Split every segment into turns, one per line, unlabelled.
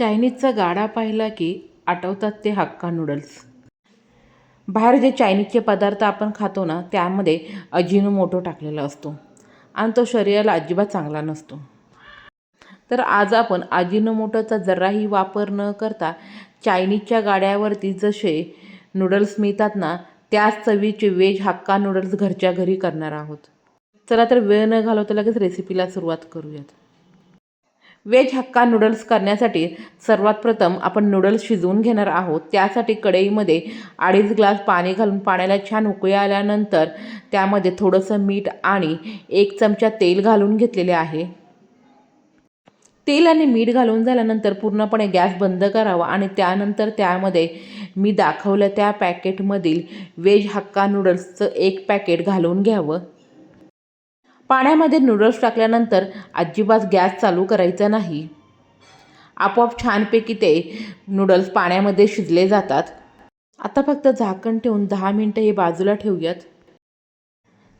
चायनीजचा गाडा पाहिला की आठवतात ते हक्का नूडल्स. बाहेर जे चायनीजचे पदार्थ आपण खातो ना त्यामध्ये अजिनोमोटो टाकलेला असतो आणि तो शरीराला अजिबात चांगला नसतो. तर आज आपण अजिनोमोटोचा जराही वापर न करता चायनीजच्या गाड्यावरती जसे नूडल्स मिळतात ना त्याच चवीचे वेज हक्का नूडल्स घरच्या घरी करणार आहोत. चला तर वेळ न घालवता लगेच रेसिपीला सुरुवात करूयात. वेज हक्का नूडल्स करण्यासाठी सर्वात प्रथम आपण नूडल्स शिजवून घेणार आहोत. त्यासाठी कढईमध्ये अडीच ग्लास पाणी घालून पाण्याला छान उकळी आल्यानंतर त्यामध्ये थोडंसं मीठ आणि एक चमचा तेल घालून घेतलेले आहे. तेल आणि मीठ घालून झाल्यानंतर पूर्णपणे गॅस बंद करावा आणि त्यानंतर त्यामध्ये मी दाखवलं त्या पॅकेटमधील वेज हक्का नूडल्सचं एक पॅकेट घालून घ्यावं. पाण्यामध्ये नूडल्स टाकल्यानंतर अजिबात गॅस चालू करायचा नाही. आपोआप छानपैकी ते नूडल्स पाण्यामध्ये शिजले जातात. आता फक्त झाकण ठेवून दहा मिनटं हे बाजूला ठेवूयात.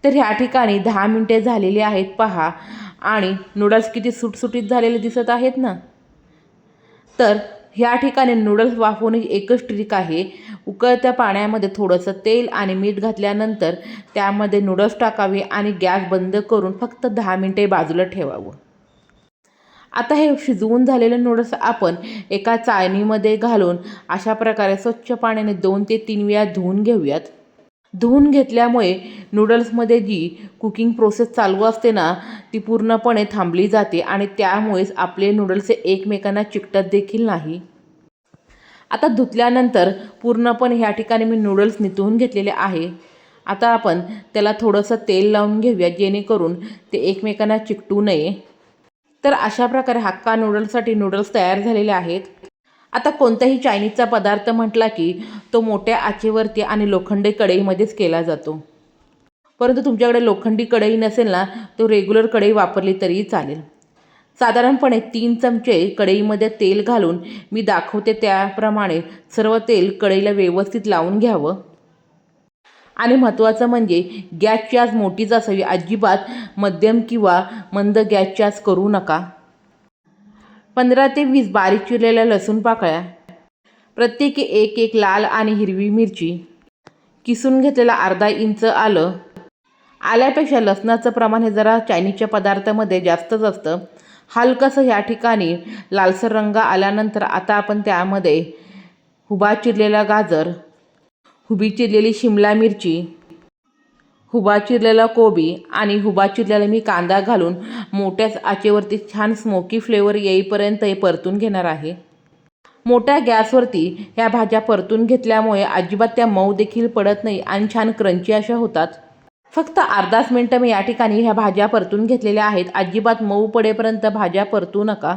तर ह्या ठिकाणी दहा मिनटे झालेली आहेत पहा. आणि नूडल्स किती सुटसुटीत झालेले दिसत आहेत ना? तर ह्या ठिकाणी नूडल्स वाफवण्याची एकच ट्रिक आहे. उकळत्या पाण्यामध्ये थोडंसं तेल आणि मीठ घातल्यानंतर त्यामध्ये नूडल्स टाकावे आणि गॅस बंद करून फक्त दहा मिनटे बाजूला ठेवावं. आता हे शिजवून झालेले नूडल्स आपण एका चाळणीमध्ये घालून अशा प्रकारे स्वच्छ पाण्याने दोन ते तीन वेळा धुवून घेऊयात. धुवून घेतल्यामुळे नूडल्समध्ये जी कुकिंग प्रोसेस चालू असते ना ती पूर्णपणे थांबली जाते आणि त्यामुळेच आपले नूडल्स हे एकमेकांना चिकटत देखील नाही. आता धुतल्यानंतर पूर्णपणे ह्या ठिकाणी मी नूडल्स नितळून घेतलेले आहे. आता आपण त्याला थोडंसं तेल लावून घेऊया जेणेकरून ते एकमेकांना चिकटू नये. तर अशा प्रकारे हक्का नूडल्ससाठी नूडल्स तयार झालेले आहेत. आता कोणताही चायनीजचा पदार्थ म्हटला की तो मोठ्या आचेवरती आणि लोखंडी कढईमध्येच केला जातो. परंतु तुमच्याकडे लोखंडी कढई नसेल ना तो रेग्युलर कढई वापरली तरीही चालेल. साधारणपणे तीन चमचे कढईमध्ये तेल घालून मी दाखवते त्याप्रमाणे सर्व तेल कढईला व्यवस्थित लावून घ्यावं. आणि महत्त्वाचं म्हणजे गॅसची आज मोठीच असावी अजिबात मध्यम किंवा मंद गॅसची आज करू नका. पंधरा ते वीस बारीक चिरलेल्या लसूण पाकळ्या प्रत्येकी एक एक लाल आणि हिरवी मिरची किसून घेतलेला अर्धा इंच आलं. आल्यापेक्षा लसणाचं प्रमाण हे जरा चायनीजच्या पदार्थामध्ये जास्तच असतं. हलकंसं ह्या ठिकाणी लालसर रंग आल्यानंतर आता आपण त्यामध्ये हुबा चिरलेला गाजर हुबी चिरलेली शिमला मिरची हुबा चिरलेला कोबी आणि हुबा चिरलेला मी कांदा घालून मोठ्याच आचेवरती छान स्मोकी फ्लेवर येईपर्यंत हे परतून घेणार आहे. मोठ्या गॅसवरती ह्या भाज्या परतून घेतल्यामुळे अजिबात त्या मऊ देखील पडत नाही आणि छान क्रंची अशा होतात. फक्त अर्धाच मिनटं मी या ठिकाणी ह्या भाज्या परतून घेतलेल्या आहेत. अजिबात मऊ पडेपर्यंत भाज्या परतू नका.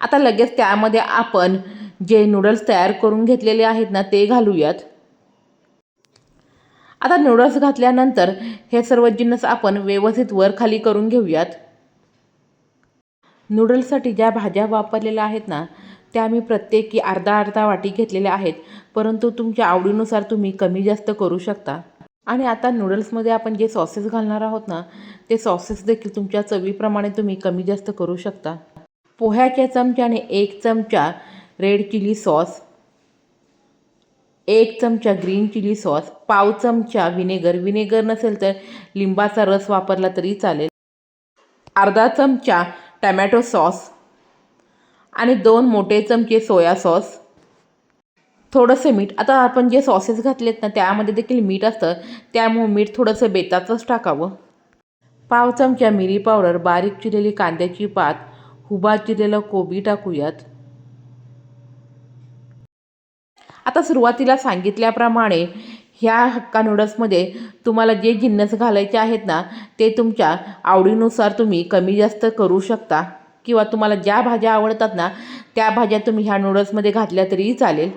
आता लगेच त्यामध्ये आपण जे नूडल्स तयार करून घेतलेले आहेत ना ते घालूयात. आता नूडल्स घातल्यानंतर हे सर्व जिन्नस आपण व्यवस्थित वर खाली करून घेऊयात. नूडल्ससाठी ज्या भाज्या वापरलेल्या आहेत ना त्या मी प्रत्येकी अर्धा अर्धा वाटी घेतलेल्या आहेत परंतु तुमच्या आवडीनुसार तुम्ही कमी जास्त करू शकता. आणि आता नूडल्समध्ये आपण जे सॉसेस घालणार आहोत ना ते सॉसेस देखील तुमच्या चवीप्रमाणे तुम्ही कमी जास्त करू शकता. पोह्याच्या चमच्याने एक चमचा रेड चिली सॉस एक चमचा ग्रीन चिली सॉस पाव चमचा विनेगर विनेगर नसेल तर लिंबाचा रस वापरला तरी चालेल. अर्धा चमचा टमॅटो सॉस आणि दोन मोठे चमचे सोया सॉस थोडंसं मीठ. आता आपण जे सॉसेस घातलेत ना त्यामध्ये देखील मीठ असतं. त्यामुळे मीठ थोडंसं बेताचंच टाकावं. पाव चमचा मिरी पावडर बारीक चिरलेली कांद्याची पात हुबा चिरलेला कोबी टाकूयात. आता सुरुवातीला सांगितल्याप्रमाणे ह्या हक्का नूडल्समध्ये तुम्हाला जे जिन्नस घालायचे आहेत ना ते तुमच्या आवडीनुसार तुम्ही कमी जास्त करू शकता. किंवा तुम्हाला ज्या भाज्या आवडतात ना त्या भाज्या तुम्ही ह्या नूडल्समध्ये घातल्या तरीही चालेल.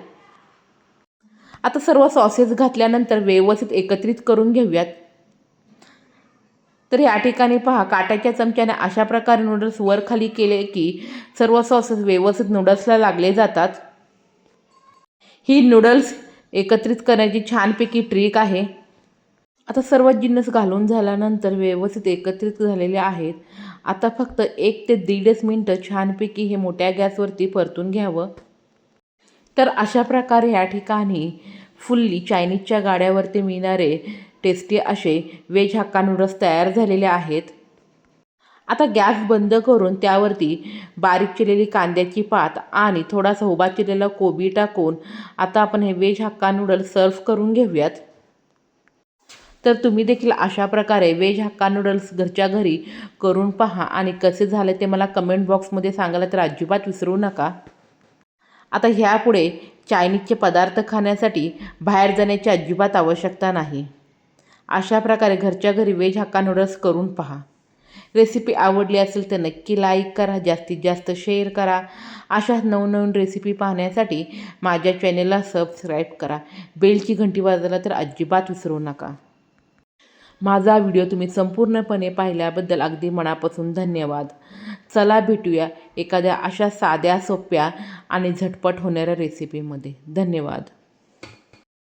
आता सर्व सॉसेस घातल्यानंतर व्यवस्थित एकत्रित करून घेऊयात. तर या ठिकाणी पहा काट्याच्या चमच्याने अशा प्रकारे नूडल्स वर खाली केले की सर्व सॉसेस व्यवस्थित नूडल्सला लागले जातात. ही नूडल्स एकत्रित करण्याची छानपैकी ट्रिक आहे. आता सर्व जिन्नस घालून झाल्यानंतर व्यवस्थित एकत्रित झालेले आहेत. आता फक्त एक ते दीडच मिनटं छानपैकी हे मोठ्या गॅसवरती परतून घ्यावं. तर अशा प्रकारे या ठिकाणी फुल्ली चायनीजच्या गाड्यावरती मिळणारे टेस्टी असे वेज हक्का नूडल्स तयार झालेले आहेत. आता गॅस बंद करून त्यावरती बारीक केलेली कांद्याची पात आणि थोडासा उभा केलेला कोबी टाकून आता आपण हे वेज हक्का नूडल्स सर्व करून घेऊयात. तर तुम्ही देखील अशा प्रकारे वेज हक्का नूडल्स घरच्या घरी करून पहा आणि कसे झाले ते मला कमेंट बॉक्समध्ये सांगायला तर अजिबात विसरू नका. आता ह्यापुढे चायनीजचे पदार्थ खाण्यासाठी बाहेर जाण्याची अजिबात आवश्यकता नाही. अशा प्रकारे घरच्या घरी वेज हक्का नूडल्स करून पहा. रेसिपी आवडली असेल तर नक्की लाईक करा जास्तीत जास्त शेअर करा. अशा नवनवीन रेसिपी पाहण्यासाठी माझ्या चॅनेलला सबस्क्राईब करा. बेलची घंटी वाजायला तर अजिबात विसरू नका. माझा व्हिडिओ तुम्ही संपूर्णपणे पाहिल्याबद्दल अगदी मनापासून धन्यवाद. चला भेटूया एखाद्या अशा साध्या सोप्या आणि झटपट होणाऱ्या रेसिपीमध्ये धन्यवाद.